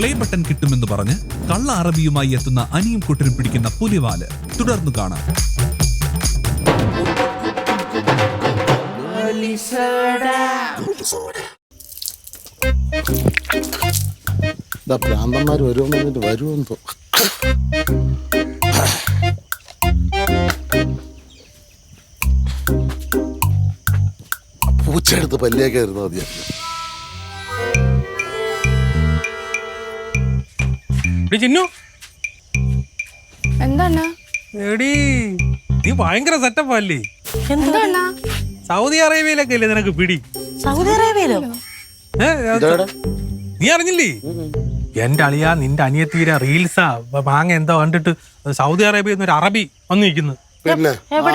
Play button കിട്ടുമെന്ന് പറഞ്ഞ് കള്ള അറബിയുമായി എത്തുന്ന അനിയും കുട്ടനും പിടിക്കുന്ന പുലിവാൽ തുടർന്നു കാണാം. പൂച്ചെടുത്ത് എന്നിട്ട് വരുമെന്ന് തോ പൂച്ചയെടുത്ത് പല്ലിയൊക്കെ ആയിരുന്നു മതിയായിരുന്നു ചിന്നു. എന്താണ്? എടി നീ ഭയങ്കര സെറ്റപ്പ് അല്ലേ? എന്താണ് സൗദി അറേബ്യയിലൊക്കെ അല്ലേ നിനക്ക് പിടി? സൗദി അറേബ്യയിലോ. നീ അറിഞ്ഞില്ലേ? എന്റെ അളിയ നിന്റെ അനിയത്തീര റീൽസാ മാങ്ങ എന്തോ കണ്ടിട്ട് സൗദി അറേബ്യയിൽ നിന്ന് ഒരു അറബി വന്നിരിക്കുന്നു പിന്നെ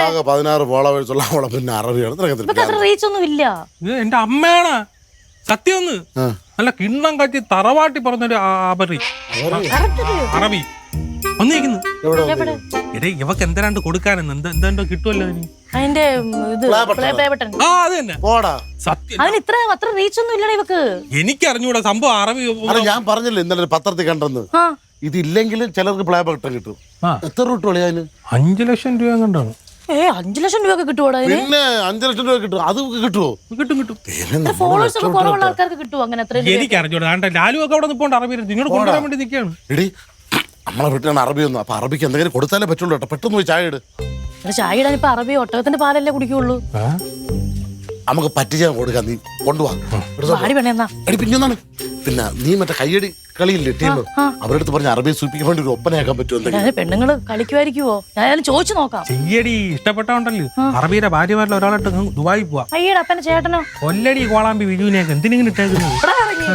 ആകെ പതിനാറ് പോളവഴിച്ചുള്ള അവളെ പിന്നെ അറബിയാണ്. എന്റെ അമ്മയാണ്. സത്യം ഒന്ന്. നല്ല കിണ്ണം കത്തി തറവാട്ടി പറഞ്ഞൊരു അപരി അറബി. വന്നിരിക്കുന്നു എടേ ഇവക്ക് എന്തരാണ്ട് കൊടുക്കാനെന്ന്? എന്താ എന്താണ്ടോ കിട്ടുമല്ലോ അതിന് അതിന്റെ ഉം, ഇത് പ്ലേ പ്ലേ ബട്ടൺ ആ അത് പോടാ. സത്യം. അതിന് ഇത്ര അത്ര റീച്ച് ഇല്ലടാ ഇവക്ക്. എനിക്കറിഞ്ഞൂടാ സംഭവം അറബി ഞാൻ പറഞ്ഞില്ല ഇന്നലെ പത്രത്തിൽ കണ്ടെന്ന്. ഇതില്ലെങ്കിലും ഇതില്ലെങ്കിൽ ചിലർക്ക് പ്ലേ ബട്ടൺ കിട്ടും. എത്ര രൂപ കളി അതിന്? അഞ്ചു ലക്ഷം രൂപ കണ്ടാണ് ഏ അഞ്ചു ലക്ഷം രൂപയൊക്കെ കിട്ടുവോടാ അതിന്? പിന്നെ അഞ്ചു ലക്ഷം രൂപ കിട്ടും അത് കിട്ടുമോ കിട്ടും കിട്ടും. ഫോളോവേഴ്സ് ഒക്കെ കുറവുള്ള ആൾക്കാർക്ക് കിട്ടുവോ അങ്ങനെ എനിക്ക് അറിഞ്ഞൂടാ ലാലു ഒക്കെ അവിടെ അറബി കൊണ്ടുവരാൻ വേണ്ടി നിൽക്കുകയാണ് എടി നമ്മളെ വീട്ടിലാണ് അറബി ഒന്നും അപ്പൊ അറബിക്ക് എന്തെങ്കിലും കൊടുത്താലേ പറ്റുള്ളൂ കേട്ടോ. പെട്ടെന്ന് പോയി ചായ ഇട്. ചായ ഇടാൻ ഇപ്പൊ അറബി ഒട്ടകത്തിന്റെ പാലല്ലേ കുടിക്കുള്ളൂ? നമുക്ക് പറ്റിച്ചാൽ കൊടുക്കാൻ നീ കൊണ്ടുപോവാ പിന്നെ നീ മറ്റേ കയ്യടി കളിയില്ലേ ടീം അവരുടെ അടുത്ത് പറഞ്ഞ അറബി സൂപ്പിക്കാൻ വേണ്ടി ഒരു ഒപ്പനയാക്കാൻ പറ്റുമോ ഞാൻ ഏതായാലും ചോദിച്ചു നോക്കാം. ചെയ്യടി ഇഷ്ടപ്പെട്ടോണ്ടല്ലോ അറബിയുടെ ഭാര്യമാരിൽ ഒരാളായിട്ട് ദുബായി പോവാ. അയ്യടാ അപ്പന്റെ ചേട്ടനോ? കൊല്ലടി കോളാമ്പി വിജുവിനെയൊക്കെ. എന്തിനെങ്കിലും ഇട്ടേക്കുന്നു ഇവിടെ ഇറങ്ങി.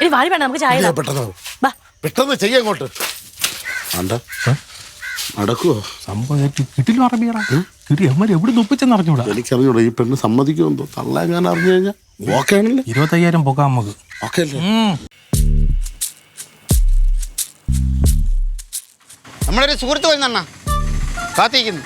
ഇനി വാരി വേണ്ട നമുക്ക് ചായ ഇല്ല, ഇടാം. പെട്ടെന്ന് പെട്ടെന്ന് ചെയ്യാൻ അങ്ങോട്ട്. നടക്കുവോ? സംഭവം കിട്ടില്ലോ അറബിയടാ കിട്ടി. എവിടെ ഒപ്പിച്ചെന്ന് അറിഞ്ഞൂടാ. എനിക്കറിഞ്ഞൂടാ ഈ പെണ്ണ് സമ്മതിക്കുമെന്തോ തള്ളാൻ ഞാൻ അറിഞ്ഞു കഴിഞ്ഞാൽ ഓക്കെ ആണല്ലേ? ഇരുപത്തയ്യായിരം പോകാം നമുക്ക്. ഓക്കെ അല്ലേ. നമ്മളൊരു സുഹൃത്ത് വരുന്നണ്ണ. കാത്തിരിക്കുന്നു.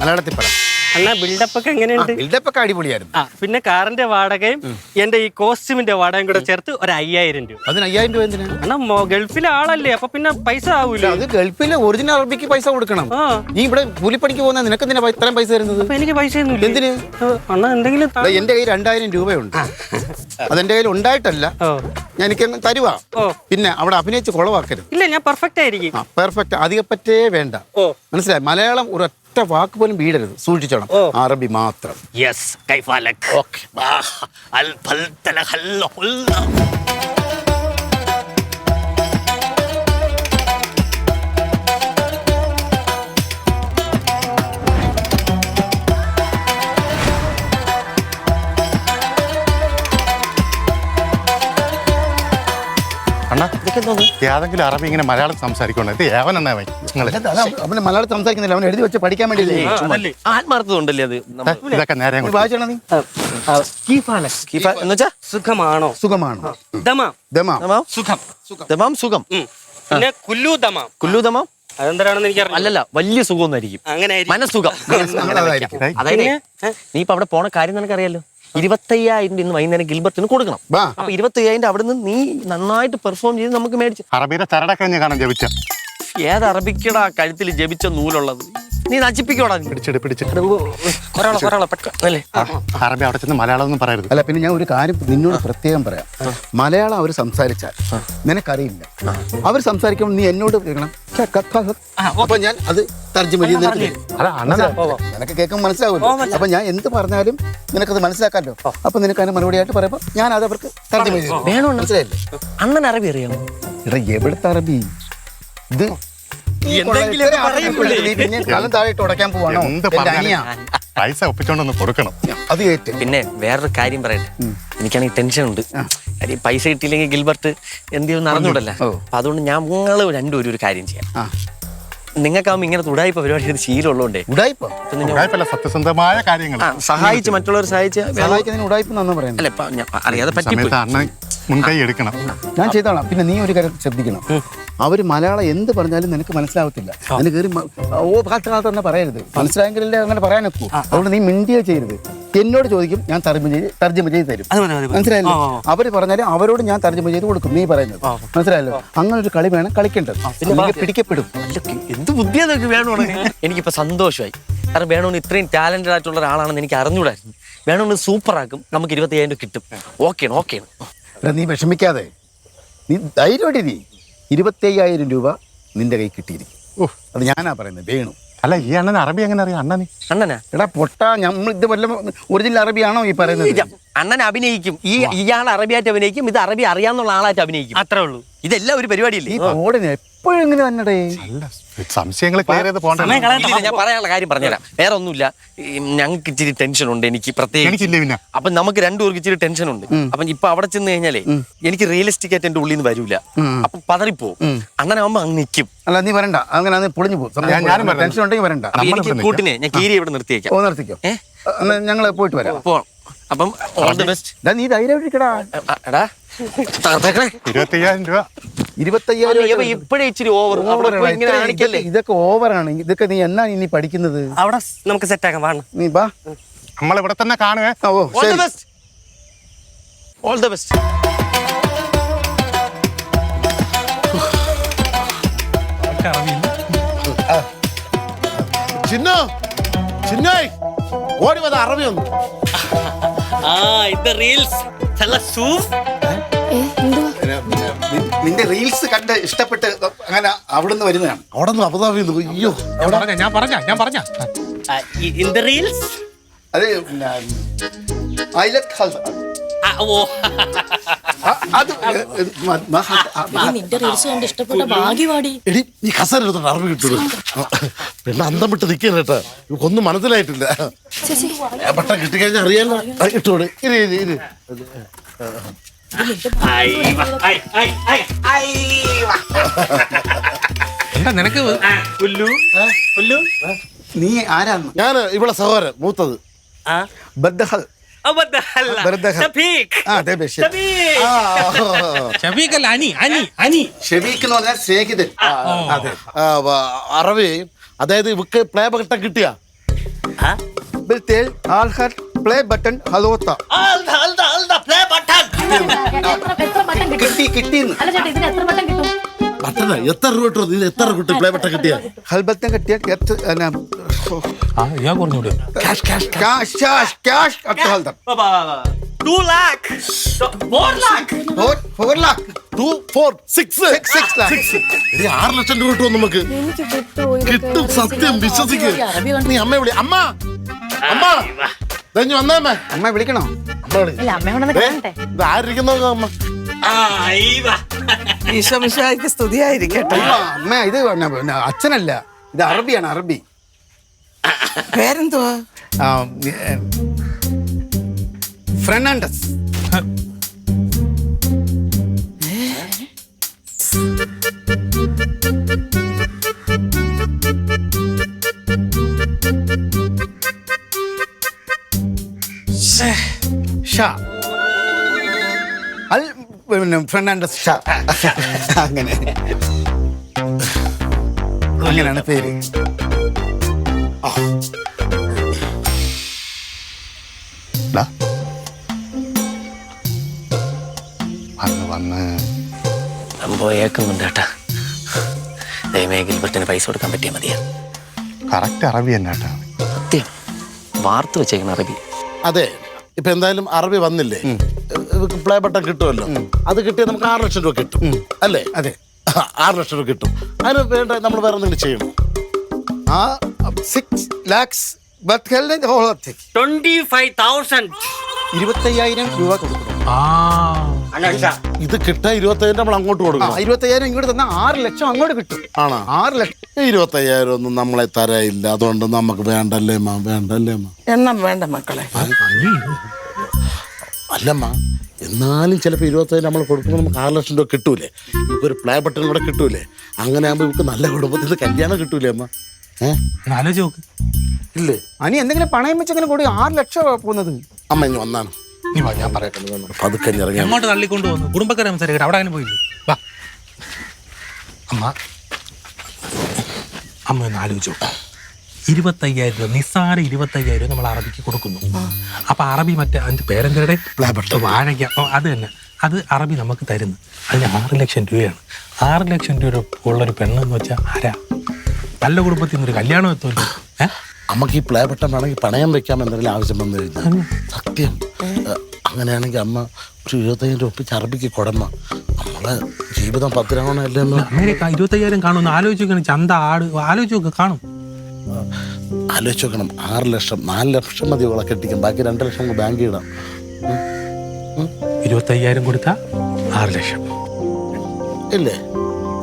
മലയാളത്തിൽ പറ. അണ്ണാ ബിൽഡപ്പ് ഒക്കെ എങ്ങനെയുണ്ട്? ബിൽഡപ്പ് ഒക്കെ അടിപൊളിയായിരുന്നു. ആ പിന്നെ കാറിന്റെ വാടകയും എന്റെ ഈ കോസ്റ്റ്യൂമിന്റെ വാടകയും കൂടെ ചേർത്ത് ഒരു അയ്യായിരം രൂപ. അതിന് അയ്യായിരം രൂപ എന്തിനാ? അണ്ണാ ഗൾഫിലെ ആളല്ലേ അപ്പൊ പിന്നെ പൈസ ആവൂല. അത് ഗൾഫിലെ ഒറിജിനൽ അറബിക്ക് പൈസ കൊടുക്കണം. നീ ഇവിടെ കൂലിപ്പണിക്ക് പോകുന്ന നിനക്ക് എന്തിനാ ഇത്രയും പൈസ തരുന്നത്? എനിക്ക് പൈസ ഒന്നും എന്തിന്? അണ്ണാ എന്തെങ്കിലും എന്റെ കയ്യിൽ രണ്ടായിരം രൂപയുണ്ട്. അതെന്റെ കയ്യിൽ ഉണ്ടായിട്ടല്ല. ഞാൻ എനിക്ക് തരുവാ. പിന്നെ അവിടെ അഭിനയിച്ച് കുളവാക്കരുത്. ഇല്ല ഞാൻ പെർഫെക്റ്റ് ആയിരിക്കും. പെർഫെക്റ്റ് അധികപ്പറ്റേ വേണ്ട. മനസ്സിലായി? മലയാളം ഒരൊറ്റ വാക്ക് പോലും വീടരുത് സൂക്ഷിച്ചോണം. അറബി മാത്രം. യെസ് കൈഫാലക് ഓക്കെ ഏതെങ്കിലും അറബി ഇങ്ങനെ മലയാളം സംസാരിക്കണം ഇത് അവന് മലയാളം സംസാരിക്കുന്നില്ല. അവൻ എഴുതി വെച്ച് പഠിക്കാൻ വേണ്ടി ആ, അതല്ലേ. ആത്മാർത്ഥത ഉണ്ടല്ലേ അത്? നമ്മ- ഇതൊക്കെ നേരെ വായിച്ചോണ നീ കീഫ എന്നുവെച്ചാ സുഖമാണോ? സുഖമാണ്. ദമാം. ദമാ. ദമാം? സുഖം. ദമാം സുഖം. ഉം. പിന്നെ കുല്ലു ദമാം. കുല്ലു ദമാം? അതെന്താണെന്ന് എനിക്ക് അല്ലല്ല വലിയ അങ്ങനെ ആയിരിക്കും. മനസ്സുഖം. അതായിരിക്കും. അതായത്? നീ ഇപ്പൊ അവിടെ പോണ കാര്യം നിനക്കറിയാലോ? ഇരുപത്തയ്യായിരം രൂപ ഇന്ന് വൈകുന്നേരം ഗിൽബർട്ടിന് കൊടുക്കണം. അപ്പൊ ഇരുപത്തയ്യായിരം അവിടെ നിന്ന് നീ നന്നായിട്ട് പെർഫോം ചെയ്ത് നമുക്ക് മേടിച്ചു. അറബിയുടെ ചരടക്കഞ്ഞ് കാണാൻ ജപിച്ച. ഏത് അറബിക്കടാ കഴുത്തിൽ ജപിച്ച നൂലുള്ളത്? നീ നശിപ്പിക്കോടാ നീ പിടിച്ചിട്ട് പിടിച്ചിട്ട് കൊറോള കൊറോള പെട്ടെന്ന് അറബി അവിടെ ചെന്ന് മലയാളം ഒന്നും പറയരുത്. അല്ല പിന്നെ ഞാൻ ഒരു കാര്യം നിന്നോട് പ്രത്യേകം പറയാം. മലയാളം അവർ സംസാരിച്ചാൽ നിനക്കറിയില്ല. അവർ സംസാരിക്കുമ്പോൾ നീ എന്നോട് കേൾക്കണം. അപ്പൊ ഞാൻ അത് തർജമ നിനക്ക് കേൾക്കുമ്പോൾ മനസ്സിലാവുമല്ലോ. അപ്പൊ ഞാൻ എന്ത് പറഞ്ഞാലും നിനക്കത് മനസ്സിലാക്കാമല്ലോ. അപ്പൊ നിനക്ക് അതിന് മറുപടിയായിട്ട് പറയുമ്പോൾ ഞാൻ അത് അവർക്ക് തർജമ മനസ്സിലായില്ലേ? അണ്ണൻ അറബി അറിയാമോ? എടാ എവിടുത്തെ അറബി? ഇത് കലം താഴെ ഉടക്കാൻ പോവാണോ? എന്റെ അനിയാ. പൈസ ഒപ്പിച്ചോണ്ടൊന്ന് കൊടുക്കണം. അത് ഏറ്റ്. പിന്നെ വേറൊരു കാര്യം പറയട്ടെ. എനിക്കാണെങ്കിൽ ടെൻഷൻ ഉണ്ട്. കാര്യം ഈ പൈസ കിട്ടിയില്ലെങ്കിൽ ഗിൽബർട്ട് എന്ത് ചെയ്യുമെന്ന് അറിഞ്ഞൂടല്ല. അപ്പൊ അതുകൊണ്ട് ഞാൻ നിങ്ങൾ രണ്ടുപേരും ഒരു കാര്യം ചെയ്യാം. നിങ്ങൾക്കാവുമ്പോൾ നിങ്ങൾക്കാവുമ്പോ ഇങ്ങനെ ഉടായ്പ പരിപാടി ചെയ്ത് ശീലമുള്ളതുകൊണ്ടേ. ഉടായിപ്പോ? ഉടായ്പല്ല സത്യസന്ധമായ കാര്യങ്ങൾ. സഹായിച്ച് മറ്റുള്ളവർ സഹായിച്ച് സഹായിക്കുന്നതിന് ഉടായ്പ പറയുന്നത് അല്ല അറിയാതെ അണ്ണൻ മുൻകൈ എടുക്കണം. ഞാൻ ചെയ്തോളാം. പിന്നെ നീ ഒരു കാര്യം ശ്രദ്ധിക്കണം. അവർ മലയാളം എന്ത് പറഞ്ഞാലും നിനക്ക് മനസ്സിലാവത്തില്ല. അതിന് കയറി ഓ ഭാഷ തന്നെ പറയരുത്. മനസ്സിലായെങ്കിലല്ലേ അങ്ങനെ പറയാനൊക്കൂ. അതുകൊണ്ട് നീ മിണ്ടിയേ ചെയ്യരുത്. എന്നോട് ചോദിക്കും ഞാൻ തർജമ ചെയ്ത് തർജമ ചെയ്ത് തരും. മനസ്സിലായല്ലോ. അവർ പറഞ്ഞാലും അവരോട് ഞാൻ തർജമ ചെയ്ത് കൊടുക്കും. നീ പറയുന്നത്. മനസ്സിലായല്ലോ? അങ്ങനെ ഒരു കളി വേണം കളിക്കേണ്ടത്. പിന്നെ പിടിക്കപ്പെടും. എന്ത് ബുദ്ധി വേണമെന്ന് എനിക്കിപ്പോ സന്തോഷമായി. കാരണം വേണമെന്ന് ഇത്രയും ടാലന്റഡ് ആയിട്ടുള്ള ഒരാളാണെന്ന് എനിക്ക് അറിഞ്ഞൂടായിരുന്നു വേണമെന്ന് സൂപ്പർ ആക്കും നമുക്ക് ഇരുപത്തി അയ്യായിരം രൂപ കിട്ടും. ഓക്കെയാണ് ഓക്കെയാണ്. എടാ, നീ വിഷമിക്കാതെ. നീ ധൈര്യമായിട്ട് നീ ഇരുപത്തയ്യായിരം രൂപ നിന്റെ കൈ കിട്ടിയിരിക്കും. അത് ഞാനാ പറയുന്നത് വേണു. അല്ല ഈ അണ്ണൻ അറബി എങ്ങനെ അറിയാം? അണ്ണന്? അണ്ണനാ? എടാ പൊട്ട നമ്മൾ ഇത് വല്ല ഒറിജിനൽ അറബിയാണോ ഈ പറയുന്നത്? അണ്ണൻ അഭിനയിക്കും. ഈ ഇയാൾ അറബിയായിട്ട് അഭിനയിക്കും ഇത് അറബി അറിയാന്നുള്ള ആളായിട്ട് അഭിനയിക്കും. അത്രേ ഉള്ളൂ. ഇതെല്ലാം ഒരു പരിപാടിയില്ലേ? ഈ ഓടിന് എപ്പോഴും ഇങ്ങനെ തന്നെടേ അല്ല സംശയങ്ങൾ ക്ലിയർ ചെയ്ത് പോകണ്ട. ഇല്ലില്ല, ഞാൻ പറയാനുള്ള കാര്യം പറഞ്ഞുതരാം. വേറെ ഒന്നുമില്ല. ഞങ്ങൾക്ക് ഇച്ചിരി ടെൻഷൻ ഉണ്ട് എനിക്ക് പ്രത്യേകിച്ച്. എനിക്കില്ല പിന്നെ. അപ്പൊ നമുക്ക് രണ്ടുപേർക്ക് ഇച്ചിരി ടെൻഷൻ ഉണ്ട് അപ്പൊ ഇപ്പൊ അവിടെ ചെന്ന് കഴിഞ്ഞാലേ എനിക്ക് റിയലിസ്റ്റിക് ആയിട്ട് എന്റെ ഉള്ളിൽ നിന്ന് വരൂല. അപ്പൊ പതറിപ്പോവും. അങ്ങനെ ആവുമ്പോ അങ്ങ് നിൽക്കും അല്ല നീ വരണ്ട. അങ്ങനെ അത് പൊളിഞ്ഞു പോകും. ഞാൻ- ഞാനും വരാം. ടെൻഷൻ ഉണ്ടെങ്കിൽ വരണ്ട. അപ്പൊ എനിക്ക് ഇവിടെ കൂട്ടിനെ ഞാൻ കീരി ഇവിടെ നിർത്തിയേക്കാം ഓ നിർത്തിക്കോ. ഏ? ഞങ്ങൾ പോയിട്ട് വരാം. പോവാം അപ്പം ഓൾ ദി ബെസ്റ്റ് എടാ, നീ ധൈര്യം എടാ. തകർത്തേക്കണേ. ഇരുപത്തി രൂപ. ഇരുപത്തയ്യായിരം ഇപ്പഴേ ഇച്ചിരി ഓവർ ഇതൊക്കെ ഓവറാണ് ഇതൊക്കെ നീ എന്നാ ഇനി പഠിക്കുന്നത്? അവിടെ നമുക്ക് സെറ്റ് ആക്കാം വേണം നീ ബാ നമ്മളിവിടെ തന്നെ കാണുവേ ഓ all the best all the best ചിന്ന ചിന്നായി ഓടി വന്ന അറബി ഒന്ന്. ആ ഇത് റീൽസ് നല്ല നി- നിന്റെ റീൽസ് കണ്ട് ഇഷ്ടപ്പെട്ട് അങ്ങനെ അവിടുന്ന് വരുന്നതാണ്. അവിടെ നിന്ന് അബുദാബി അയ്യോ ഞാൻ പറഞ്ഞ ഞാൻ പറഞ്ഞ ഞാൻ പറഞ്ഞ. ഇൻ ദ റീൽസ് അത് പിന്നെ ഐലറ്റ് ഹൽസ- എടി നീ കസര എടുത്തോണ്ട് അറബി കിട്ടുള്ളൂ പിന്നെ അന്തം വിട്ട് നിൽക്കാൻ കേട്ടാ. ഇവക്കൊന്നും മനസ്സിലായിട്ടില്ല. പെട്ടെന്ന് കിട്ടിക്കഴിഞ്ഞാൽ അറിയാലോ. ഇട്ടോട് ഇരി ഇരി ഇരി. എന്താ നിനക്ക് പുല്ലു. പുല്ലു. നീ ആരാന്ന്? ഞാൻ ഇവിടെ സഹോദരൻ മൂത്തത്. ബദ്ദഹൽ. അറബി അതായത് ഇവക്ക് പ്ലേ ബട്ടൺ കിട്ടിയ? ബിൽ ആൾ ഹർ പ്ലേ ബട്ടൺ ഹലോത്ത. പ്ലേ ബട്ടൺ കിട്ടും കിട്ടി? കിട്ടിന്ന് അല്ല ചേട്ടാ ഇതിന് എത്ര ബട്ടൺ കിട്ടും? എത്ര രൂപ കിട്ടും ഇതിന് എത്ര കിട്ടും? പ്ലേ കിട്ടിയ ഹൽബത്തം കിട്ടിയ ഞാൻ പറഞ്ഞൂടെ ക്യാഷ് ക്യാഷ് ക്യാഷ്. അറ്റ് Haldar two lakh. Four lakh. Four four lakh. Two four six. Six lakh. ആറ് ലക്ഷം രൂപ കിട്ടും നമുക്ക്. കിട്ടും സത്യം വിശ്വസിക്ക്. നീ അമ്മ വിളി അമ്മ. അമ്മ. ദഞ്ഞു വന്നേ അമ്മ. അമ്മ വിളിക്കണോ? അമ്മയോടൊന്ന് കാണട്ടെ? ആരിരിക്കുന്നോ അമ്മ? ഈശോമിശായിക്ക് സ്തുതിയായിരിക്കട്ടെ. അമ്മ, അമ്മ ഇത് പിന്നെ- പിന്നെ അച്ഛനല്ല. ഇത് അറബിയാണ് അറബി. പേരെന്തുവാ? ആ, ഏ, പിന്നെ ഫെർണാണ്ടസ് ഷാ. അങ്ങനെ. അങ്ങനെയാണ് പേര്. ഡാ. വന്ന് വന്ന്. പോയേക്കുന്നുണ്ട് കേട്ടാ. ദൈവമേ ഗിൽബർട്ടിന് പൈസ കൊടുക്കാൻ പറ്റിയാൽ മതിയാ. കറക്റ്റ് അറബി തന്നെ സത്യം. വാർത്ത അറബി. അതെ. ഇപ്പൊ എന്തായാലും അറബി വന്നില്ലേ? പ്ലേ ബട്ടൺ കിട്ടുമല്ലോ. അത് കിട്ടിയാൽ നമുക്ക് ആറ് ലക്ഷം രൂപ കിട്ടും. അല്ലേ? അതെ. ആറ് ലക്ഷം രൂപ കിട്ടും. അതിന് വേണ്ട നമ്മൾ വേറെ എന്തെങ്കിലും ചെയ്യണം. ആ six lakhs twenty five thousand ഇരുപത്തയ്യായിരം രൂപ കൊടുക്കണം ആ. ഇത് കിട്ടാൻ ഇരുപത്തയ്യായിരം നമ്മൾ അങ്ങോട്ട് ആ കൊടുക്കണം ഇരുപത്തയ്യായിരം ഇങ്ങോട്ട് തന്നാൽ ആറ് ലക്ഷം അങ്ങോട്ട് കിട്ടും. ആണോ? ആറ് ലക്ഷം. ഇരുപത്തയ്യായിരം ഒന്നും നമ്മളെ തരയില്ല. അതുകൊണ്ട് നമുക്ക് വേണ്ടല്ലേ മാ? വേണ്ടല്ലേ മാ? എണ്ണം വേണ്ട മക്കളെ. അല്ലമ്മ എന്നാലും ചിലപ്പോൾ ഇരുപത്തഞ്ച് നമ്മൾ കൊടുക്കുമ്പോൾ നമുക്ക് ആറ് ലക്ഷം രൂപ കിട്ടൂലേ? ഒരു പ്ലേ ബട്ടൺ കൂടെ കിട്ടൂലേ? അങ്ങനെ ആകുമ്പോൾ ഇവർക്ക് നല്ല കുടുംബത്തിൽ കല്യാണം കിട്ടൂലേ അമ്മ? ഏഹ് ആലോചിച്ച് നോക്ക്. ഇല്ലേ? അനി എന്തെങ്കിലും പണയം വെച്ചെങ്കിലും കൂടി ആറ് ലക്ഷം പോകുന്നത്. അമ്മ ഇനി ഒന്നാണ് നീ വാ ഞാൻ പറയട്ടെ പതുക്കെ ഇനി അങ്ങോട്ട് തള്ളിക്കൊണ്ട് വന്നു കുടുംബക്കാരെ സംസാരിക്കട്ടെ അവിടെ അങ്ങനെ പോയില്ലേ? വാ. അമ്മ അമ്മ ഒന്ന് ആലോചിച്ചു ഇരുപത്തയ്യായിരം രൂപ നിസ്സാര ഇരുപത്തയ്യായിരം രൂപ നമ്മൾ അറബിക്ക് കൊടുക്കുന്നു. അപ്പൊ അറബി മറ്റേ അതിന്റെ പേരെന്തരുടെ വാഴയ്ക്ക. അത് തന്നെ. അത് അറബി നമുക്ക് തരുന്നു. അതിന് ആറ് ലക്ഷം രൂപയാണ്. ആറ് ലക്ഷം രൂപ ഉള്ളൊരു പെണ്ണെന്ന് വെച്ചാൽ ആരാ? നല്ല കുടുംബത്തിൽ നിന്നൊരു കല്യാണം എത്തുമല്ലോ. ഏഹ് അമ്മയ്ക്ക് ഈ പ്ലേ ബട്ടൺ വേണമെങ്കിൽ പണയം വെക്കാം എന്തെങ്കിലും ആവശ്യം വന്നു കഴിഞ്ഞാൽ. സത്യം. അങ്ങനെയാണെങ്കിൽ അമ്മ ഒരു ഇരുപത്തയ്യായിരം രൂപ ഒപ്പിച്ച് അറബിക്ക് കൊടമ്മ. നമ്മളെ ജീവിതം പത്തിരാവണല്ലേ അല്ലേ അമേരിക്ക ഇരുപത്തയ്യായിരം കാണുമെന്ന് ആലോചിക്കണം ചന്ത ആട് ആലോചിച്ച് നോക്ക് കാണും. ആലോചിച്ച് നോക്കണം. ആറ് ലക്ഷം നാല് ലക്ഷം മതി ഓളെ കെട്ടിക്കും. ബാക്കി രണ്ട് ലക്ഷം ബാങ്ക് ബാങ്കിൽ ഇടാം. ഇരുപത്തയ്യായിരം കൊടുത്ത ആറ് ലക്ഷം. ഇല്ലേ?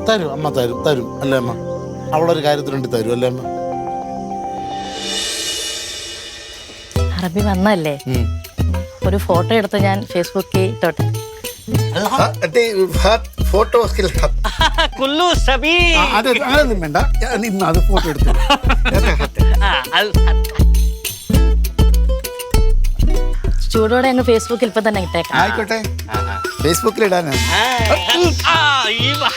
തരും അമ്മ തരും തരും. അല്ലേ അമ്മ? അവളൊരു കാര്യത്തിന് വേണ്ടി തരും അല്ലേ അമ്മ? അറബി വന്നല്ലേ? ഒരു ഫോട്ടോ എടുത്ത് ഞാൻ ഫേസ്ബുക്കിൽ ഇട്ടോട്ടെ? ഫോട്ടോ കുല്ലു സബീ. അത് അതൊന്നും വേണ്ട. ഇന്ന് അത് ഫോട്ടോ എടുത്തു. ചൂടോടെ അങ്ങ് ഫേസ്ബുക്കിൽ ഇപ്പൊ തന്നെ ഇട്ടേക്കാം. ആയിക്കോട്ടെ. ഫേസ്ബുക്കിൽ ഇടാനാണ് ആ, ഈ വാ.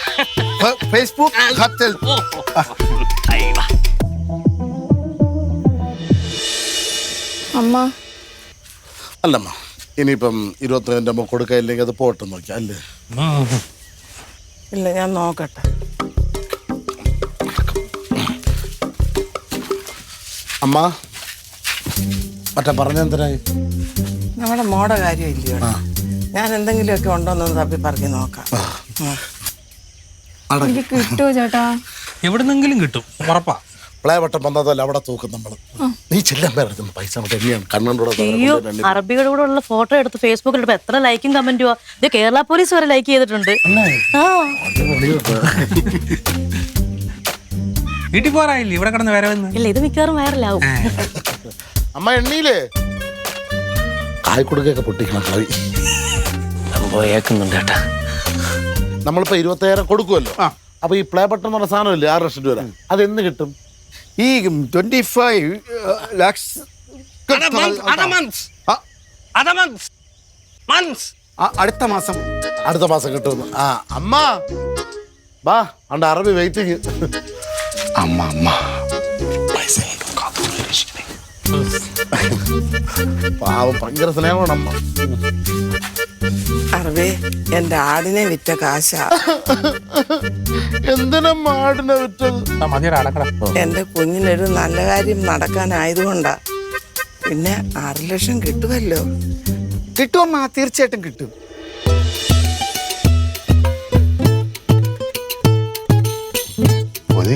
ഫേസ്ബുക്ക് ഹത്തൽ. അമ്മ. അല്ലമ്മ ഇനിയിപ്പം ഇരുപത്തിരണ്ട് അമ്മ കൊടുക്കാനില്ലെങ്കിൽ അത് പോട്ടെന്ന് നോക്കിയാ അല്ലേ? ഇല്ല ഞാൻ നോക്കട്ടെ. അമ്മ മറ്റേ പറഞ്ഞെന്തരായി നമ്മുടെ മോടെ കാര്യം ഇല്ലയോ? ഞാൻ എന്തെങ്കിലുമൊക്കെ ഉണ്ടോന്ന് തപ്പി പറഞ്ഞു നോക്കാം. കിട്ടുമോ ചേട്ടാ? എവിടുന്നെങ്കിലും കിട്ടും ഉറപ്പാ. പ്ലേ വട്ടം വന്നതല്ല അവിടെ തൂക്കും നമ്മൾ നീ ചെല്ലാൻ പേരെടുക്കുന്നു പൈസ എന്നെയാണ് കണ്ണൂടെ അറബിയുടെ കൂടെ ഉള്ള ഫോട്ടോ എടുത്ത് ഫേസ്ബുക്കിൽ ഇട്ടപ്പോ എത്ര ലൈക്കും കമന്റുവാ ഇത് കേരള പോലീസ് വരെ ലൈക്ക് ചെയ്തിട്ടുണ്ട്. ആ. വീട്ടിൽ പോറായില്ലേ ഇവിടെ കിടന്ന് വരവെന്ന് ഇല്ല ഇത് മിക്കവാറും വൈറലാവും അമ്മ എണ്ണീലേ കായ്ക്കുടുക്കൊക്കെ പൊട്ടിക്കണം കളി പോയേക്കുന്നുണ്ട് കേട്ടാ. നമ്മളിപ്പോ ഇരുപത്തയ്യായിരം കൊടുക്കുമല്ലോ അപ്പൊ ഈ പ്ലേ ബട്ടൺ എന്ന് പറഞ്ഞ സാധനമില്ലേ? ആറ് ലക്ഷം രൂപ അത് എന്ന് കിട്ടും? ഈ ട്വന്റി ഫൈവ് ലാക്സ് അടുത്ത മാസം. അടുത്ത മാസം കിട്ടുന്നു ആ അമ്മ. വാ അണ്ട അറബി വെയിറ്റിങ് അമ്മ അമ്മ. പാവം ഭയങ്കര സ്നേഹമാണ് അമ്മ. അറബി എന്റെ ആടിനെ വിറ്റ കാശ. എന്തിനാ വിറ്റത്? മതിയെടാ എന്റെ കുഞ്ഞിനൊരു നല്ല കാര്യം നടക്കാനായതുകൊണ്ടാ. പിന്നെ ആറ് ലക്ഷം കിട്ടുമല്ലോ? കിട്ടുമമ്മ തീർച്ചയായിട്ടും കിട്ടും.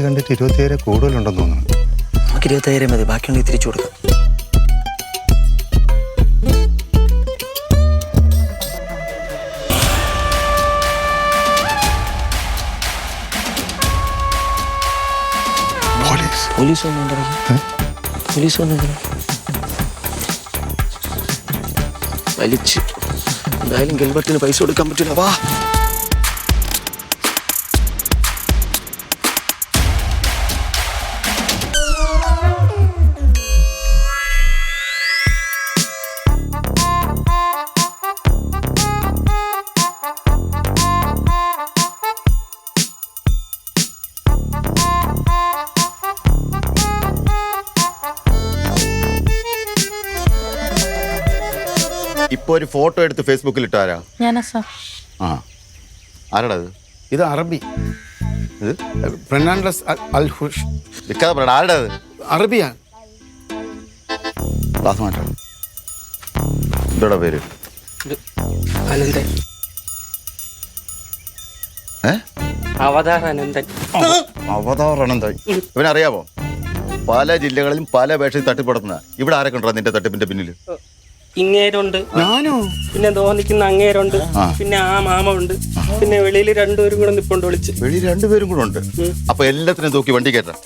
കണ്ടിട്ട് ഇരുപത്തിയേഴ് കൂടുതലുണ്ടെന്ന് തോന്നുന്നു. നമുക്ക് ഇരുപത്തിയേഴ് മതി ബാക്കിയുണ്ടെങ്കിൽ തിരിച്ചു കൊടുക്കാം. പോലീസ് വന്നു പോലീസ് വന്നു വലിച്ച്. എന്തായാലും ഗിൽബർട്ടിന് പൈസ കൊടുക്കാൻ പറ്റില്ല വാ. ഇപ്പൊ ഒരു ഫോട്ടോ എടുത്ത് ഫേസ്ബുക്കിൽ ഇട്ടാരാ? ഞാനാ സാർ. ആ. ആരാടാ അത് ഇത് അറബി. ഇത്? ഫെർണാണ്ടസ് അൽ ഹുഷ് വിൽക്കാതെ പറയടാ ആരുടെ അത് അറബിയാ. ക്ലാസ് മാറ്റാം എന്താടാ പേര്? അനന്തൻ. ഏ? അവതാർ അനന്തൻ. അവതാറാണെന്തായി ഇവനറിയാമോ പല ജില്ലകളിലും പല വേഷയിൽ തട്ടിപ്പടത്തുന്ന ഇവിടെ ആരൊക്കെ ഉണ്ടോ നിന്റെ തട്ടിപ്പിന്റെ പിന്നിൽ ഇങ്ങേരുണ്ട്. ഞാനോ? പിന്നെ തോന്നിക്കുന്ന അങ്ങേരുണ്ട്. പിന്നെ ആ മാമ ഉണ്ട് പിന്നെ വെളിയിൽ രണ്ടുപേരും കൂടെ നിപ്പുണ്ട് വിളിച്ച്. വെളി രണ്ടുപേരും കൂടെ ഉണ്ട്. അപ്പൊ എല്ലാത്തിനും തൂക്കി വണ്ടി കയറ്റാം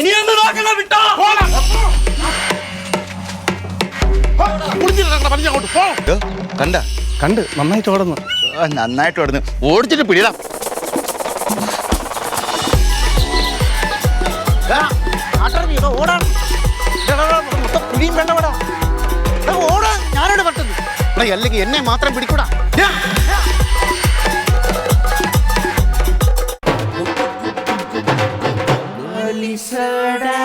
ഇനി ഒന്ന് നോക്കണം വിട്ടോ? കണ്ട. കണ്ട്. നന്നായിട്ട് ഓടുന്നു. നന്നായിട്ട് ഓടുന്നു. ഓടിച്ചിട്ട് പിടിയിടാം. അല്ലെങ്കിൽ എന്നെ മാത്രം പിടിക്കൂടാ പോലീസോടാ